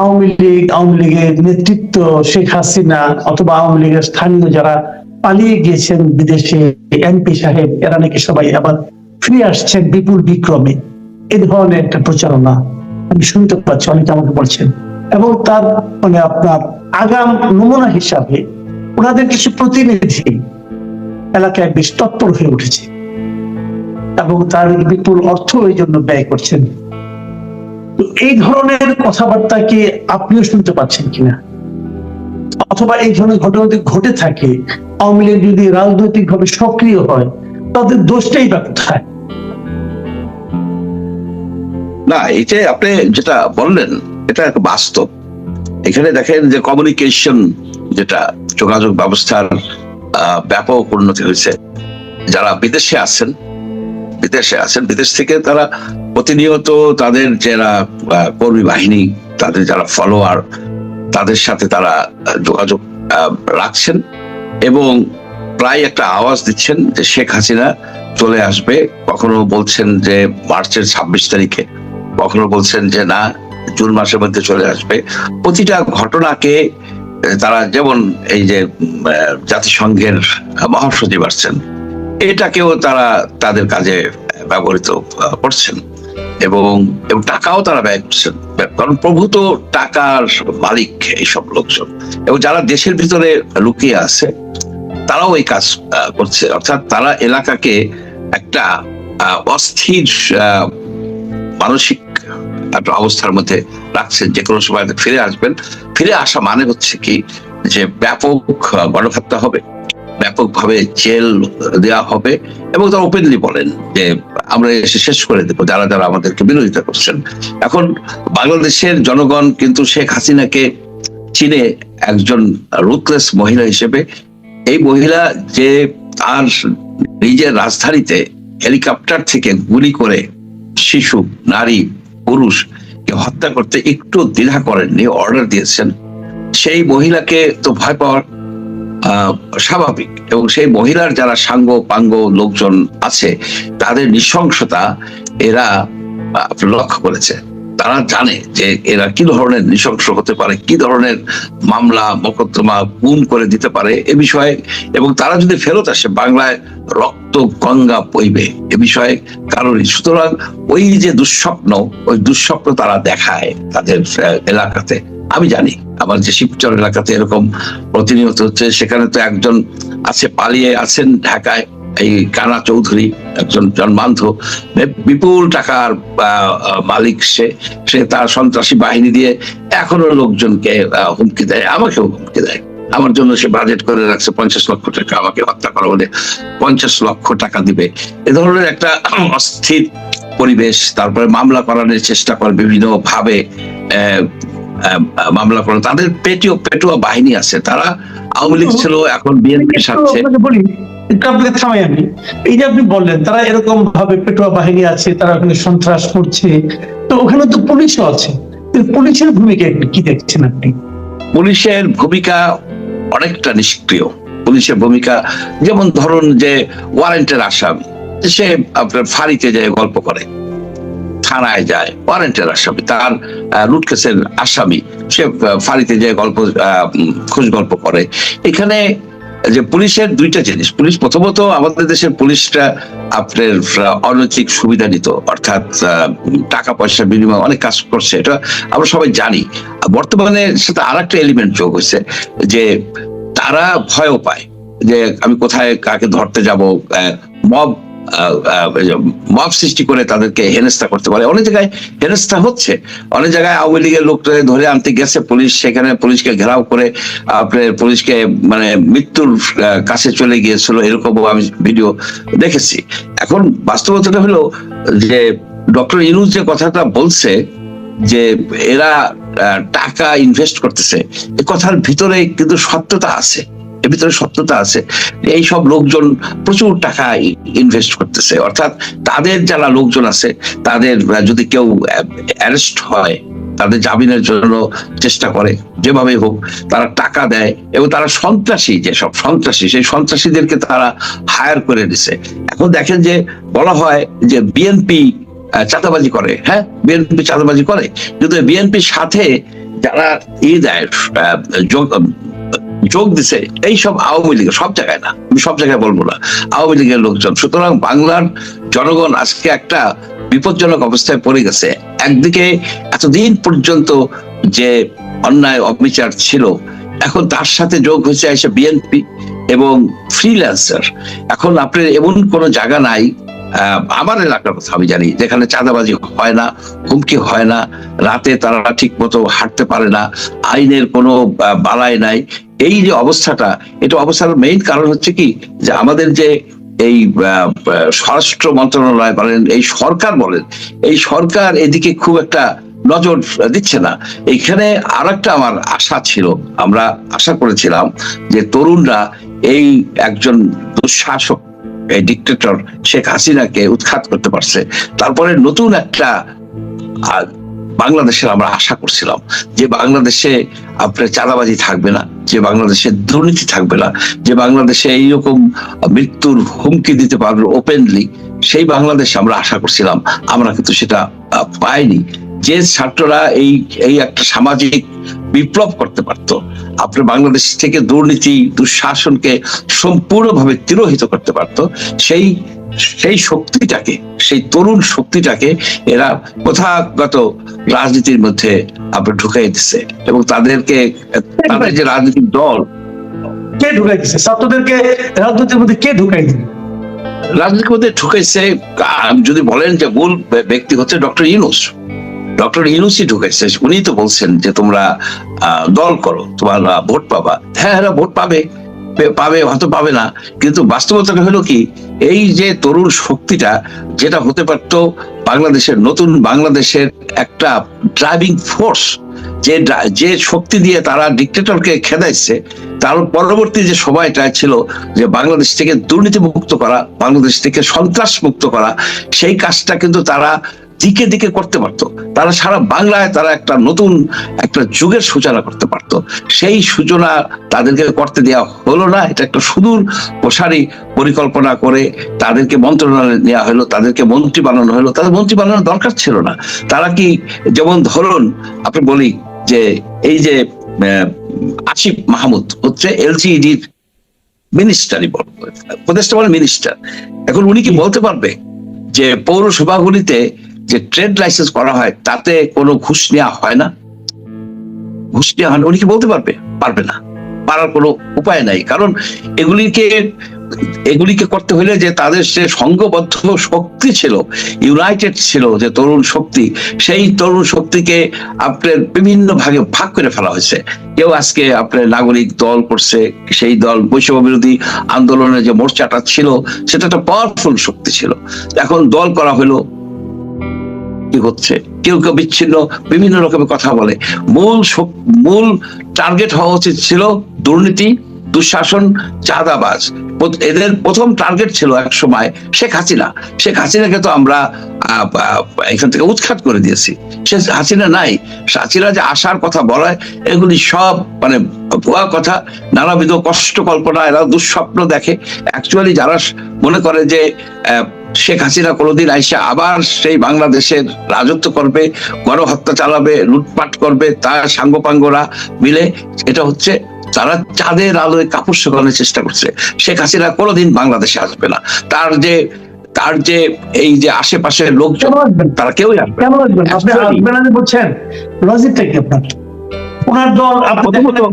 আওয়ামী লীগ, আওয়ামী লীগের নেতৃত্ব শেখ হাসিনা অথবা আওয়ামী লীগের স্থানীয় যারা পালিয়ে গিয়েছেন বিদেশে, এমপি সাহেব, এরা নাকি সবাই আবার ফিরে আসছেন বিপুল বিক্রমে। এই ধরনের একটা প্রচারণা আমি শুনতে পাচ্ছি, অনেকে আমাকে বলছেন। এবং তার মানে আপনার আগাম নমুনা হিসাবে ওনাদের কিছু প্রতিনিধি এলাকায় বেশ তৎপর হয়ে উঠেছে এবং তার বিপুল অর্থ এই জন্য ব্যয় করছেন। তো এই ধরনের কথাবার্তা কি আপনিও শুনতে পাচ্ছেন কিনা? অথবা এই ধরনের ঘটনা ঘটে থাকে, আওয়ামী লীগ যদি রাজনৈতিক ভাবে সক্রিয় হয়, তাদের দোষটাই বা কোথায়? না এটা আপনি যেটা বললেন, এটা বাস্তব। এখানে দেখেন যে কমিউনিকেশন যেটা, যোগাযোগ ব্যবস্থার ব্যাপক উন্নতি হয়েছে। যারা বিদেশে আছেন বিদেশে আছেন, বিদেশ থেকে তারা প্রতিনিয়ত তাদের যারা কর্মী বাহিনী, তাদের যারা ফলোয়ার তাদের সাথে তারা যোগাযোগ রাখছেন এবং প্রায় একটা আওয়াজ দিচ্ছেন যে শেখ হাসিনা চলে আসবে। কখনো বলছেন যে মার্চের ছাব্বিশ তারিখে, কখনো বলছেন যে না, জুন মাসের মধ্যে চলে আসবে। প্রতিটা ঘটনাকে তারা যেমন এই যে জাতিসংঘের মহাসচিব আসছেন এটাকেও তারা তাদের কাজে ব্যবহৃত করছেন। এবং টাকাও তারা ব্যয় করছেন। কারণ প্রভূত টাকার মালিক এইসব লোকজন। এবং যারা দেশের ভিতরে লুকিয়ে আছে, তারাও এই কাজ করছে। অর্থাৎ তারা এলাকাকে একটা অস্থির মানসিক একটা অবস্থার মধ্যে রাখছেন। যে কোনো সময় ফিরে আসবেন। ফিরে আসা মানে হচ্ছে কি? যে ব্যাপক গণহত্যা হবে। ব্যাপকভাবে জেল দেওয়া হবে এবং তারা ওপেনলি বলেন যে আমরা এসে শেষ করে দেবো, যারা যারা আমাদেরকে বিরোধিতা করছেন। এখন বাংলাদেশের জনগণ কিন্তু শেখ হাসিনাকে চিনে একজন রুথলেস মহিলা হিসেবে। এই মহিলা যে তার নিজের রাজধানীতে হেলিকপ্টার থেকে গুলি করে শিশু, নারী পুরুষ হত্যা করতে একটু দ্বিধা করেননি অর্ডার দিয়েছেন। সেই মহিলাকে তো ভয় পাওয়ার স্বাভাবিক। এবং সেই মহিলার যারা সাঙ্গ পাঙ্গ লোকজন আছে তাদের নৃশংসতা এরা লক্ষ্য করেছে। তারা জানে যে এরা কি ধরনের নৃশংস হতে পারে, কি ধরনের মামলা, মকদ্দমা গুম করে দিতে পারে এ বিষয়ে, এবং তারা যদি ফেরত আসে, বাংলায় রক্ত, গঙ্গা বইবে এ বিষয়ে কারণই সুতরাং ওই যে দুঃস্বপ্ন, ওই দুঃস্বপ্ন তারা দেখায় তাদের এলাকাতে। আমি জানি, আমার যে শিবচর এলাকাতে এরকম প্রতিনিয়ত হচ্ছে, সেখানে তো একজন আছে, পালিয়ে আছেন ঢাকায়। এই কানা চৌধুরী একজন জন্মান্ধ বিপুল টাকার মালিক সে সে তার সন্ত্রাসী বাহিনী দিয়ে এখনও লোকজনকে হুমকি দেয়, আমাকেও হুমকি দেয়। আমার জন্য সে বাজেট করে রাখছে পঞ্চাশ লক্ষ টাকা, আমাকে হত্যা করা বলে পঞ্চাশ লক্ষ টাকা দিবে। এ ধরনের একটা অস্থির পরিবেশ, তারপরে মামলা করানোর চেষ্টা করে বিভিন্ন ভাবে মামলা করে তাদের পেটুয়া পেটুয়া বাহিনী আছে। তারা আওয়ামী লীগ ছিল এখন বিএনপির সাথে। বলি থামাই আমি। এই যে আপনি বললেন তারা এরকম ভাবে পেটোয়া বাহিনী আছে তারা ওখানে সন্ত্রাস করছে। তো ওখানে তো পুলিশও আছে। পুলিশের ভূমিকা কি দেখছেন আপনি? পুলিশের ভূমিকা অনেকটা নিষ্ক্রিয়। পুলিশের ভূমিকা যেমন ধরুন যে ওয়ারেন্টের আসামি সে আপনার ফাঁড়িতে যায় গল্প করে। থানায় যায়, ওয়ারেন্টের আসামি, তার রুট কেসের আসামি। সে ফাঁড়িতে যায় গল্প খোঁজ গল্প করে। এখানে যে পুলিশের দুইটা জিনিস, পুলিশ প্রথমত আমাদের দেশের পুলিশটা আপনার অনৈতিক সুবিধা নিত, অর্থাৎ টাকা পয়সার বিনিময়ে অনেক কাজ করছে, এটা আমরা সবাই জানি। বর্তমানে সেটা আর একটা এলিমেন্ট যোগ হয়েছে, যে তারা ভয়ও পায়, যে আমি কোথায় কাকে ধরতে যাব মব মব সৃষ্টি করে তাদেরকে হেনস্থা করতে পারে। অনেক জায়গায় হেনস্থা হচ্ছে। অনেক জায়গায় আওয়ামী লীগের লোকটা ধরে আনতে গেছে পুলিশ, সেখানে পুলিশকে ঘেরাও করে আপনার পুলিশকে মানে মৃত্যুর কাছে চলে গিয়েছিল এরকম আমি ভিডিও দেখেছি। এখন বাস্তবতাটা হলো যে ডক্টর ইনুজ যে কথাটা বলছে যে এরা টাকা ইনভেস্ট করতেছে, এ কথার ভিতরে কিন্তু সত্যতা আছে। এর ভিতরে সত্যতা আছে। এই সব লোকজন প্রচুর টাকা ইনভেস্ট করতেছে। অর্থাৎ তাদের যারা লোকজন আছে, তাদের যদি কেউ অ্যারেস্ট হয়, তাদের জামিনের জন্য চেষ্টা করে যেভাবে হোক, তারা টাকা দেয় এবং তারা সন্ত্রাসী যেসব সন্ত্রাসী, সেই সন্ত্রাসীদেরকে তারা হায়ার করে দিছে। এখন দেখেন যে, বলা হয় যে বিএনপি চাঁদাবাজি করে হ্যাঁ? বিএনপি চাঁদাবাজি করে। কিন্তু বিএনপির সাথে যারা ই দেয় যোগ দিছে এই সব আওয়ামী লীগের, সব জায়গায় না, আমি সব জায়গায় বলব না। আওয়ামী লীগের লোকজন, সুতরাং বাংলার জনগণ আজকে একটা বিপজ্জনক অবস্থায় পড়ে গেছে। একদিকে এতদিন পর্যন্ত যে অন্যায়, অবিচার ছিল, এখন তার সাথে যোগ হয়েছে এসে বিএনপি এবং ফ্রিল্যান্সার এখন আপনার এমন কোনো জায়গা নাই আমার এলাকার কথা আমি জানি, যেখানে চাঁদাবাজি হয় না, হুমকি হয় না, রাতে তারা ঠিক মতো হাঁটতে পারে না, আইনের কোনো বালাই নাই এই যে অবস্থাটা, এটা অবস্থার মেইন কারণ হচ্ছে কি, যে আমাদের যে এই স্বরাষ্ট্র মন্ত্রণালয় বলেন, এই সরকার বলেন, এই সরকার এদিকে খুব একটা নজর দিচ্ছে না। এইখানে আর একটা আমার আশা ছিল, আমরা আশা করেছিলাম যে তরুণরা এই একজন দুঃশাসক, এই ডিক্টেটর শেখ হাসিনাকে উৎখাত করতে পারছে। তারপরে নতুন একটা বাংলাদেশের আমরা আশা করছিলাম যে বাংলাদেশে আপনার চাঁদাবাজি থাকবে না, যে বাংলাদেশে দুর্নীতি থাকবে না, যে বাংলাদেশে এইরকম মৃত্যুর হুমকি দিতে পারবে ওপেনলি সেই বাংলাদেশ আমরা আশা করছিলাম। আমরা কিন্তু সেটা পাইনি। যে ছাত্ররা এই এই একটা সামাজিক বিপ্লব করতে পারতো, আপনার বাংলাদেশ থেকে দুর্নীতি, দুঃশাসনকে সম্পূর্ণভাবে তিরোহিত করতে পারতো, সেই সেই শক্তিটাকে সেই তরুণ শক্তিটাকে এরা প্রথাগত রাজনীতির মধ্যে আপনার ঢুকাই দিচ্ছে এবং তাদেরকে তাদের যে রাজনৈতিক দল কে ঢুকাই দিচ্ছে ছাত্রদেরকে রাজনীতির মধ্যে কে ঢুকাই দিবে? রাজনীতির মধ্যে ঢুকাইছে যদি বলেন যে মূল ব্যক্তি হচ্ছে ডক্টর ইউনুস। ডক্টর ইউনুসই ঢুকাইছে। উনি তো বলছেন যে তোমরা আহ, দল করো তোমার ভোট পাবা। হ্যাঁ এরা ভোট পাবে। পাবে, হয়তো পাবে না। কিন্তু বাস্তবতাটা হলো কি, এই যে তরুণ শক্তিটা, যেটা হতে পারতো বাংলাদেশের নতুন বাংলাদেশের একটা ড্রাইভিং ফোর্স যে যে শক্তি দিয়ে তারা ডিক্টেটরকে খেদাইছে, তার পরবর্তী যে সময়টা ছিল যে বাংলাদেশ থেকে দুর্নীতি মুক্ত করা, বাংলাদেশ থেকে সন্ত্রাস মুক্ত করা, সেই কাজটা কিন্তু তারা দিকে দিকে করতে পারতো। তারা সারা বাংলায় তারা একটা নতুন একটা যুগের সূচনা করতে পারতো। সেই সূচনা তাদেরকে করতে দেওয়া হলো না। এটা একটা সুদূর প্রসারী পরিকল্পনা করে তাদেরকে মন্ত্রণালয়ে নেওয়া হলো, তাদেরকে মন্ত্রী বানানো হলো। তাদের মন্ত্রী বানানোর দরকার ছিল না। তারা কি যেমন ধরুন, আপনি বলি যে এই যে আসিফ মাহমুদ হচ্ছে এলজিইডির মিনিস্টারই বল, উপদেষ্টা মানে মিনিস্টার এখন উনি কি বলতে পারবে যে পৌরসভাগুলিতে যে ট্রেড লাইসেন্স করা হয়, তাতে কোনো ঘুষ নেওয়া হয় না। ঘুষ নেওয়া হয় না, উনি কি বলতে পারবে? পারবে না। পারার কোনো উপায় নাই। কারণ এগুলিকে এগুলিকে করতে হলে যে তাদের সে সংঘবদ্ধ শক্তি ছিল, ইউনাইটেড ছিল যে তরুণ শক্তি, সেই তরুণ শক্তিকে আপনার বিভিন্ন ভাগে ভাগ করে ফেলা হয়েছে। কেউ আজকে আপনার নাগরিক দল করছে, সেই দল বৈষম্য বিরোধী আন্দোলনের যে মোর্চাটা ছিল, সেটা একটা পাওয়ারফুল শক্তি ছিল। এখন দল করা হলো কি হচ্ছে। কেউ কেউ বিচ্ছিন্ন, বিভিন্ন রকমের কথা বলে। মূল মূল টার্গেট হওয়া উচিত ছিল দুর্নীতি, দুঃশাসন, চাঁদাবাজ। এদের প্রথম টার্গেট ছিল এক সময় শেখ হাসিনা। শেখ হাসিনাকে তো আমরা এখান থেকে উৎখাত করে দিয়েছি। সে হাসিনা নাই। হাসিনা যে আসার কথা বলায়, এগুলি সব মানে ভুয়া কথা। নানাবিধ কষ্ট কল্পনা, এরা দুঃস্বপ্ন দেখে। অ্যাকচুয়ালি যারা মনে করে যে শেখ হাসিনা কোনোদিন আইসে আবার সেই বাংলাদেশের রাজত্ব করবে গণহত্যা চালাবে লুটপাট করবে তার সাঙ্গপাঙ্গরা মিলে এটা হচ্ছে তারা চাঁদের আলোয় কাপড় শুকানোর চেষ্টা করছে। শেখ হাসিনা কোনোদিন বাংলাদেশে আসবে না। তার যে তার যে এই যে আশেপাশের লোকজন তারা কেউই আসবে না। বলছেন লজিকটা কি আপনার? ওনার দল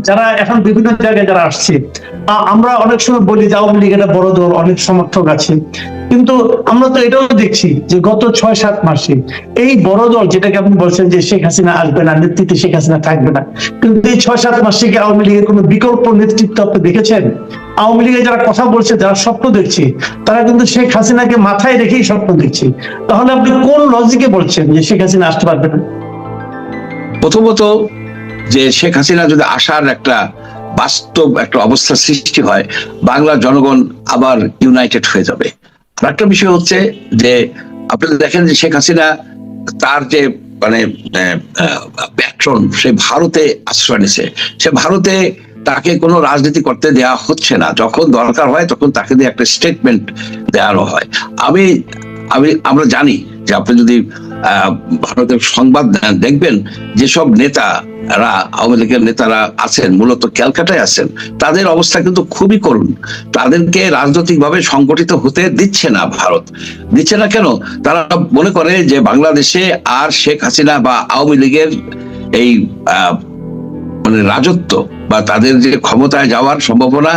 যারা এখন বিভিন্ন জায়গায় যারা আসছে আমরা অনেক সময় বলি যে আওয়ামী লীগ বড় দল, অনেক সমর্থক আছে। কিন্তু আমরা তো এটাও দেখছি যে গত ছয় সাত মাসে এই বড় দল যেটাকে আপনি বলছেন যে শেখ হাসিনা আসবে না, নেতৃত্বে শেখ হাসিনা থাকবে না, কিন্তু এই ছয় সাত মাসে কি আওয়ামী লীগের কোনো বিকল্প নেতৃত্ব আপনি দেখেছেন? আওয়ামী লীগের যারা কথা বলছে, যারা স্বপ্ন দেখছে, তারা কিন্তু শেখ হাসিনাকে মাথায় রেখেই স্বপ্ন দেখছে। তাহলে আপনি কোন লজিকে বলছেন যে শেখ হাসিনা আসতে পারবে না? প্রথমত যে শেখ হাসিনা যদি আসার একটা বাস্তব একটা অবস্থার সৃষ্টি হয় বাংলার জনগণ আবার ইউনাইটেড হয়ে যাবে। একটা বিষয় হচ্ছে যে, আপনি দেখেন যে শেখ হাসিনা তার যে মানে প্যাট্রন সে ভারতে আশ্রয় নিছে সে ভারতে তাকে কোনো রাজনীতি করতে দেওয়া হচ্ছে না। যখন দরকার হয় তখন তাকে দিয়ে একটা স্টেটমেন্ট দেওয়ানো হয়। আমি আমি, আমরা জানি যে আপনি যদি ভারতের সংবাদ দেখবেন যেসব নেতারা, আওয়ামী লীগের নেতারা আছেন, মূলত ক্যালকাটায় আছেন, তাদের অবস্থা কিন্তু খুবই করুণ। তাদেরকে রাজনৈতিকভাবে সংগঠিত হতে দিচ্ছে না ভারত। দিচ্ছে না কেন? তারা মনে করে যে বাংলাদেশে আর শেখ হাসিনা বা আওয়ামী লীগের এই মানে রাজত্ব বা তাদের যে ক্ষমতায় যাওয়ার সম্ভাবনা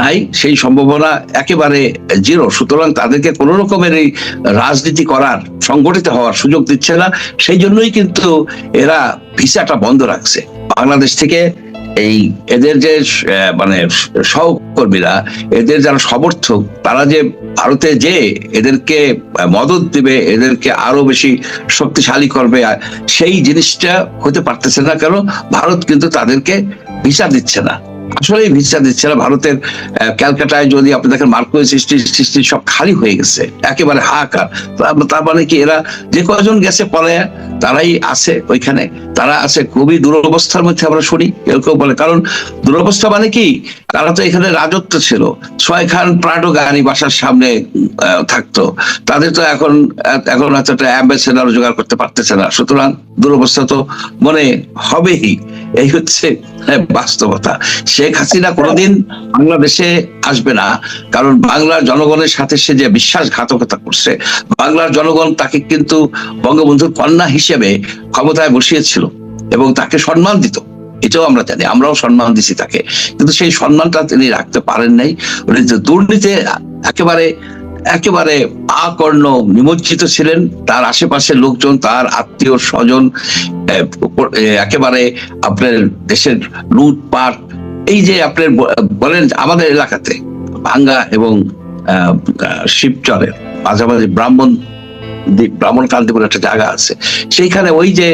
নাই, সেই সম্ভাবনা একেবারে জিরো সুতরাং তাদেরকে কোন রকমের এই রাজনীতি করার, সংগঠিত হওয়ার সুযোগ দিচ্ছে না। সেই জন্যই কিন্তু এরা ভিসাটা বন্ধ রাখছে। বাংলাদেশ থেকে এই এদের যে মানে সহকর্মীরা, এদের যারা সমর্থক, তারা যে ভারতে যে এদেরকে মদত দিবে, এদেরকে আরও বেশি শক্তিশালী করবে সেই জিনিসটা হতে পারতেছে না। কারণ ভারত কিন্তু তাদেরকে ভিসা দিচ্ছে না। আসলে ভিসা দিচ্ছে না। ভারতের ক্যালকাটায় যদি আপনি দেখেন মার্কোয়েস সৃষ্টি সৃষ্টি সব খালি হয়ে গেছে একেবারে হাহাকার। তার মানে কি এরা যে কয়জন গেছে পলে তারাই আছে ওইখানে। তারা আছে খুবই দুরবস্থার মধ্যে আমরা শুনি কেউ বলে। কারণ দুরবস্থা মানে কি তারা তো এখানে রাজত্ব ছিল। ছয় খান প্রাডো গানি বাসার সামনে থাকতো। তাদের তো এখন এখন হয়তো একটা অ্যাম্বাসেডার জোগাড় করতে পারতেছে না। সুতরাং দুরবস্থা তো মনে হবেই। এই হচ্ছে হ্যাঁ, বাস্তবতা। শেখ হাসিনা কোনোদিন বাংলাদেশে আসবে না। কারণ বাংলার জনগণের সাথে সে যে বিশ্বাসঘাতকতা করছে, বাংলার জনগণ তাকে কিন্তু বঙ্গবন্ধুর কন্যা হিসেবে ক্ষমতায় বসিয়েছিল এবং তাকে সম্মান দিত। এটাও আমরা জানি, আমরাও সম্মান দিছি তাকে। কিন্তু সেই সম্মানটা তিনি রাখতে পারেন নাই। উনি যে দুর্নীতি একেবারে একেবারে আকর্ণ, নিমজ্জিত ছিলেন। তার আশেপাশের লোকজন, তার আত্মীয় স্বজন একেবারে আপনার দেশের লুটপাট এই যে আপনার বলেন আমাদের এলাকাতে ভাঙ্গা এবং শিবচরের মাঝামাঝি ব্রাহ্মণ ব্রাহ্মণ কান্তিপুর একটা জায়গা আছে। সেইখানে ওই যে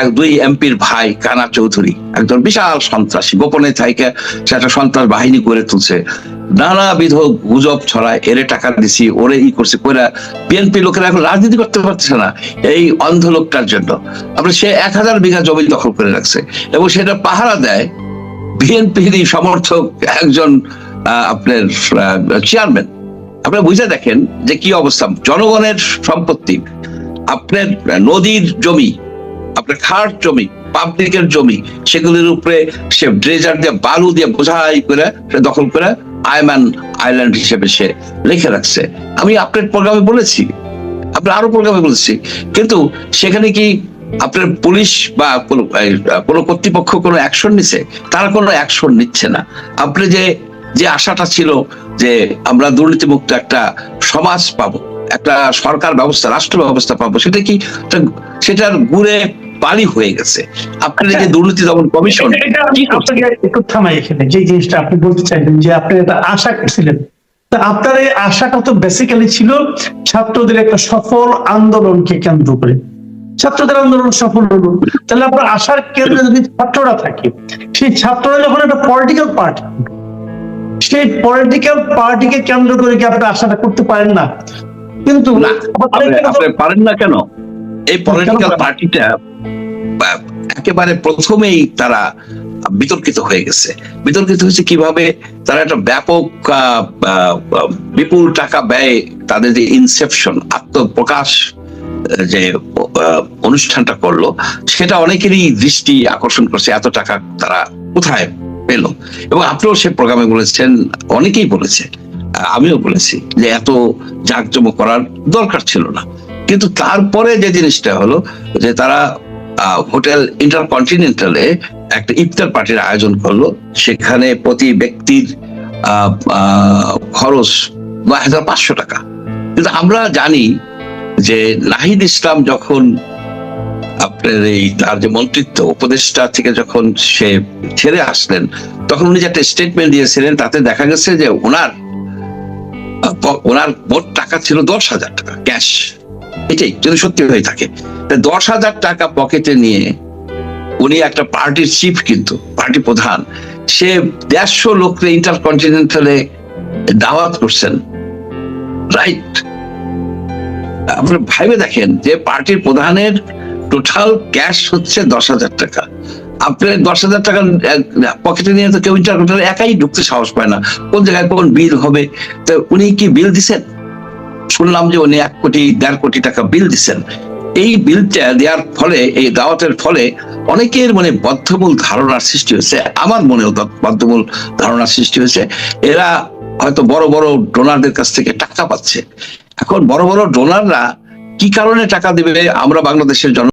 এক, দুই এমপির ভাই কানা চৌধুরী, একজন বিশাল সন্ত্রাসী, গোপনে থাইকে সে একটা সন্ত্রাস বাহিনী করে তুলছে। নানাবিধ গুজব ছড়ায়, এরে টাকা দিছি, ওরে ই করছে, কইরা বিএনপি লোকেরা এখন রাজনীতি করতে পারছে না এই অন্ধ লোকটার জন্য। আমরা সে এক হাজার বিঘা জমি দখল করে রাখছে এবং সেটা পাহারা দেয় বিএনপির সমর্থক একজন আপনার চেয়ারম্যান আপনারা বুঝে দেখেন যে কি অবস্থা। জনগণের সম্পত্তি, আপনার নদীর জমি, আপনার খাট জমি, পাবলিকের জমি, সেগুলির উপরে সে ড্রেজার দিয়ে, বালু দিয়ে বোঝাই করে, সে দখল করে আয়মান আইল্যান্ড হিসেবে সে লিখে রাখছে। আমি আপনার প্রোগ্রামে বলেছি, আপনার আরও প্রোগ্রামে বলেছি। কিন্তু সেখানে কি আপনার পুলিশ বা কোনো কোনো কর্তৃপক্ষ কোনো অ্যাকশন নিছে? তারা কোনো অ্যাকশন নিচ্ছে না। আপনি যে যে আশাটা ছিল যে আমরা দুর্নীতিমুক্ত একটা সমাজ পাবো একটা সরকার ব্যবস্থা রাষ্ট্র ব্যবস্থা পাবো সেটা কি সেটার গুড়ে পানি হয়ে গেছে। আপনার যে দুর্নীতি দমন কমিশন এটা- এটা একটু থামাই এখানে যে জিনিসটা আপনি বলতে চাইলেন যে আপনি একটা আশা করছিলেন। তা আপনার এই আশাটা তো বেসিক্যালি ছিল ছাত্রদের একটা সফল আন্দোলনকে কেন্দ্র করে। ছাত্রদের আন্দোলন সফল হলো তাহলে আপনার আশার কেন্দ্রে যদি ছাত্ররা থাকে সেই ছাত্ররা যখন একটা পলিটিক্যাল পার্টি সেই পলিটিক্যাল পার্টিকে কেন্দ্র করে কি আপনি আশাটা করতে পারেন না? কিন্তু আপনি- পারেন না কেন? এই পলিটিক্যাল পার্টিটা একেবারে প্রথমেই তারা বিতর্কিত হয়ে গেছে। বিতর্কিত হয়েছে কীভাবে? তারা একটা ব্যাপক বিপুল টাকা ব্যয় তাদের যে ইনসেপশন আত্মপ্রকাশ যে অনুষ্ঠানটা করল, সেটা অনেকেরই দৃষ্টি আকর্ষণ করছে, এত টাকা তারা কোথায় পেল? এবং আপনিও সে প্রোগ্রামে বলেছেন, অনেকেই বলেছে আমিও বলেছি যে এত জাঁকজমক করার দরকার ছিল না। কিন্তু তারপরে যে জিনিসটা হলো, যে তারা হোটেল ইন্টারকন্টিনেন্টালে একটা ইফতার পার্টির আয়োজন করল, সেখানে প্রতি ব্যক্তির খরচ নয় হাজার পাঁচশো টাকা। কিন্তু আমরা জানি যে নাহিদ ইসলাম যখন আপনার এই তার যে মন্ত্রিত্ব উপদেষ্টা থেকে যখন সে ছেড়ে আসলেন, তখন উনি যে একটা স্টেটমেন্ট দিয়েছিলেন, তাতে দেখা গেছে যে ওনার ওনার মোট টাকা ছিল দশ হাজার টাকা, ক্যাশ। এটাই, যদি সত্যি হয়ে থাকে। দশ হাজার টাকা পকেটে নিয়ে উনি একটা পার্টির চিফ কিন্তু, পার্টি প্রধান, সে দেড়শো লোককে ইন্টারকন্টিনেন্টালে দাওয়াত করছেন। রাইট আপনি ভাইবে দেখেন যে পার্টির প্রধানের টোটাল ক্যাশ হচ্ছে দশ হাজার টাকা। আপনি দশ হাজার টাকা পকেটে নিয়ে তো কেউ ইন্টারপ্রেটার একাই ঢুকতে সাহস পায় না। কোন জায়গায় কোন বিল হবে? তো উনি কি বিল দিছেন? শুনলাম যে উনি এক কোটি, দেড় কোটি টাকা বিল দিছেন। এই বিলটা দেওয়ার ফলে, এই দাওয়াতের ফলে অনেকের মানে বদ্ধমূল ধারণার সৃষ্টি হয়েছে। আমার মনেও বদ্ধমূল ধারণার সৃষ্টি হয়েছে। এরা হয়তো বড় বড় ডোনারদের কাছ থেকে টাকা পাচ্ছে। এখন বড় বড় ডোনাররা কি কারণে টাকা দেবে আমরা বাংলাদেশের জন